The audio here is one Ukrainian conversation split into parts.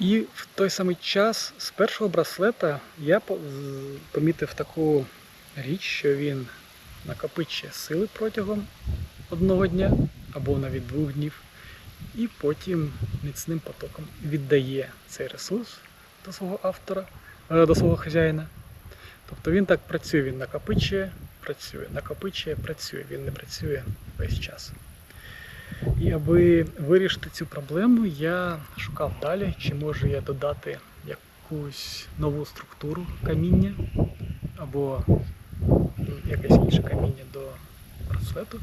І в той самий час з першого браслета я помітив таку річ, що він накопичує сили протягом одного дня або навіть двох днів, і потім міцним потоком віддає цей ресурс до свого автора, е, до свого хазяїна. Тобто він так працює, він накопичує, працює, накопичує, працює, він не працює весь час. І аби вирішити цю проблему, я шукав далі, чи можу я додати якусь нову структуру каміння або якесь інше каміння до браслету.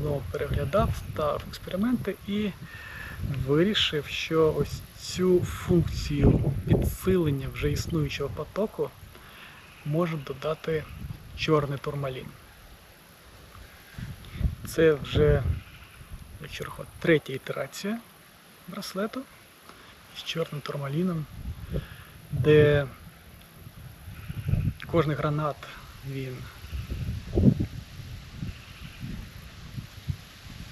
Знову переглядав, ставив експерименти і вирішив, що ось цю функцію підсилення вже існуючого потоку може додати чорний турмалін. Це вже рахувати, третя ітерація браслету з чорним турмаліном, де кожний гранат він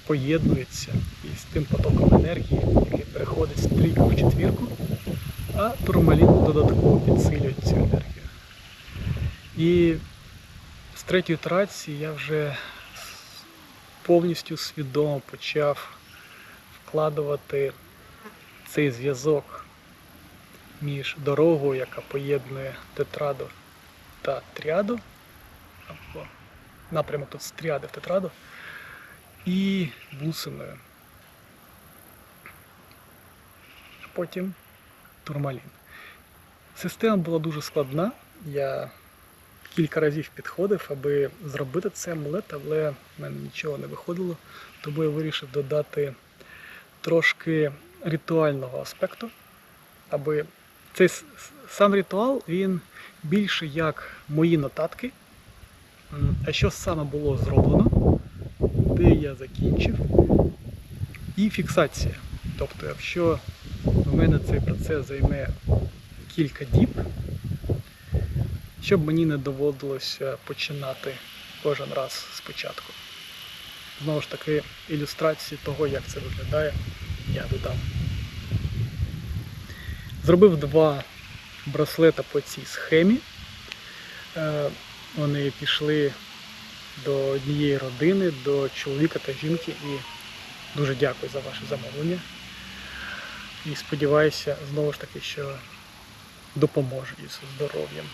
поєднується із тим потоком енергії, який переходить з трійку в четвірку, а турмалін додатково підсилює цю енергію. І з третьої ітерації я вже повністю свідомо почав вкладувати цей зв'язок між дорогою, яка поєднує тетраду та тріаду, або напрямок тут з тріади в тетраду, і бусиною. Потім турмалін. Система була дуже складна. Я кілька разів підходив, аби зробити цей амулет, але в мене нічого не виходило. Тому я вирішив додати трошки ритуального аспекту, аби цей сам ритуал він більше як мої нотатки. А що саме було зроблено, де я закінчив, і фіксація. Тобто, якщо в мене цей процес займе кілька діб, щоб мені не доводилося починати кожен раз спочатку. Знову ж таки, ілюстрації того, як це виглядає, я додам. Зробив два браслета по цій схемі. Е, Вони пішли до однієї родини, до чоловіка та жінки і дуже дякую за ваше замовлення. І сподіваюся, знову ж таки, що допоможе із здоров'ям.